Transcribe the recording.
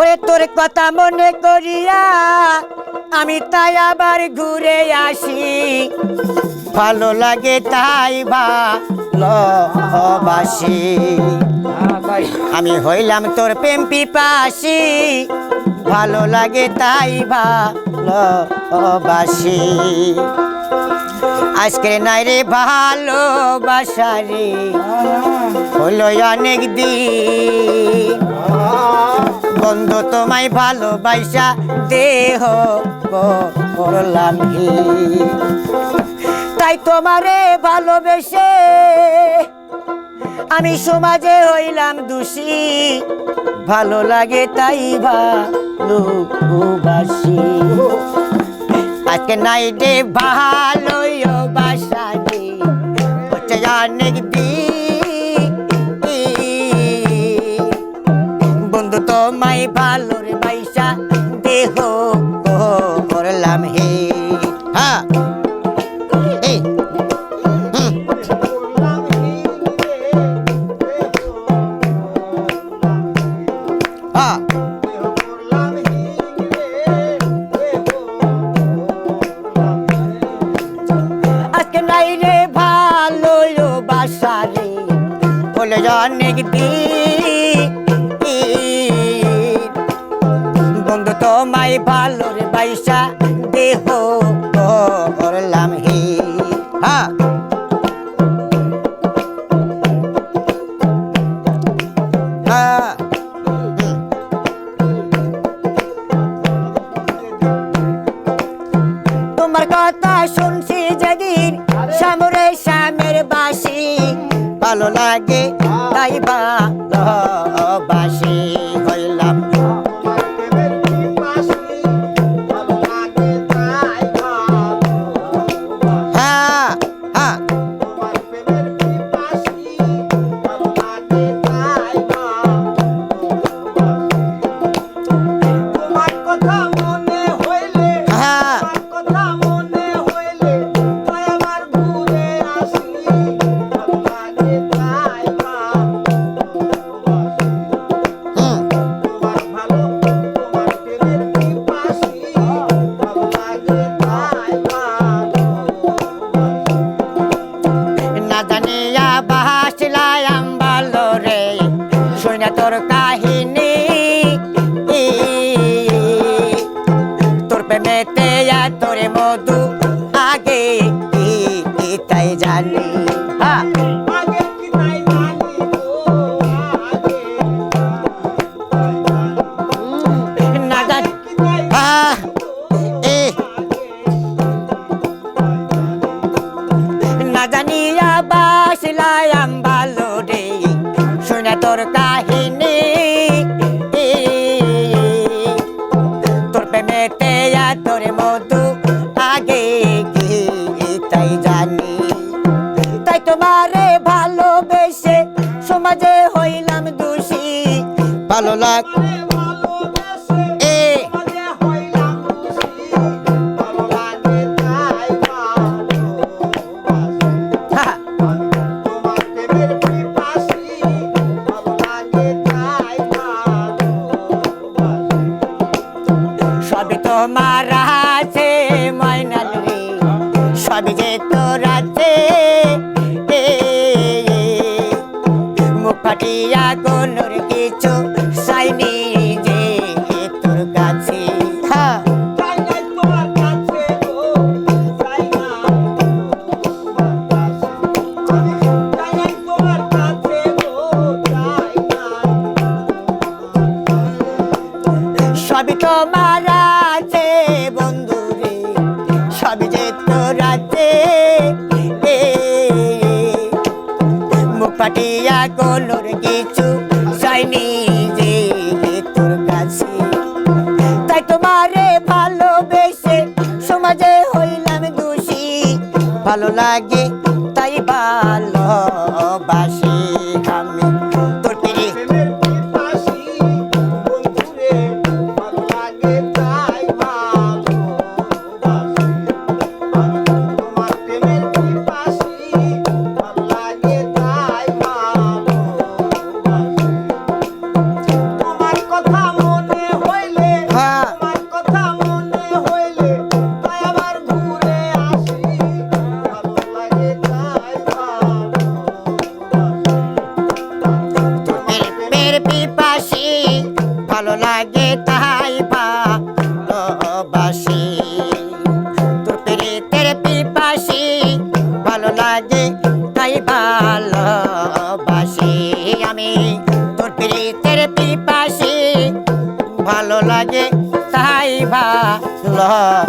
ওরে তোর কথা মনে করিয়া আমি তাই আবার ঘুরে আসি। ভালো লাগে তাই ভালোবাসি। আমি হইলাম তোর প্রেম পিপাসি। ভালো লাগে তাই ভালোবাসি। আজকে নাই রে। ভালোবাসা হলো অনেক দিন। বন্ধু তোমায় ভালোবাসা দেহ করলাম কি তাই তোমারে ভালোবেসে আমি সমাজে হইলাম দোষী। ভালো লাগে তাই ভালোবাসি। আজকে নাই রে ভালোই বন্ধু তো তোমায় ভালো রে পয়সা দেহ করলাম হে। নাই রে ভালো বাসা রে। বলে অনেক দিন বন্ধু তোমায় ভালো রে বাইসা দেহ করলাম হে হ্যাঁ। হ্যাঁ। ভালো লাগে তাই ভালোবাসি তোর কাহিনী। তোর প্রেমেতে তোর মধু আগে কি, তাই জানি। তাই তোমারে ভালোবেসে সমাজে হইলাম দোষী। ভালো লাগ যে তোর আছে। এ, মুখ ফাটিয়া কোনোর কিছু সাইনি যে তোর কাছে। হ্যাঁ তাই নাই মুখ ফাটিয়া কোনোর কিছু চাইনি যে তোর কাছে। তাই তোমারে ভালোবেসে সমাজে হইলাম দোষী। ভালো লাগে, তাই ভালোবাসি লাগে তাই ভালোবাসি আমি তোর প্রীতের পিপাসি ভালো লাগে তাই ভালোবাসি।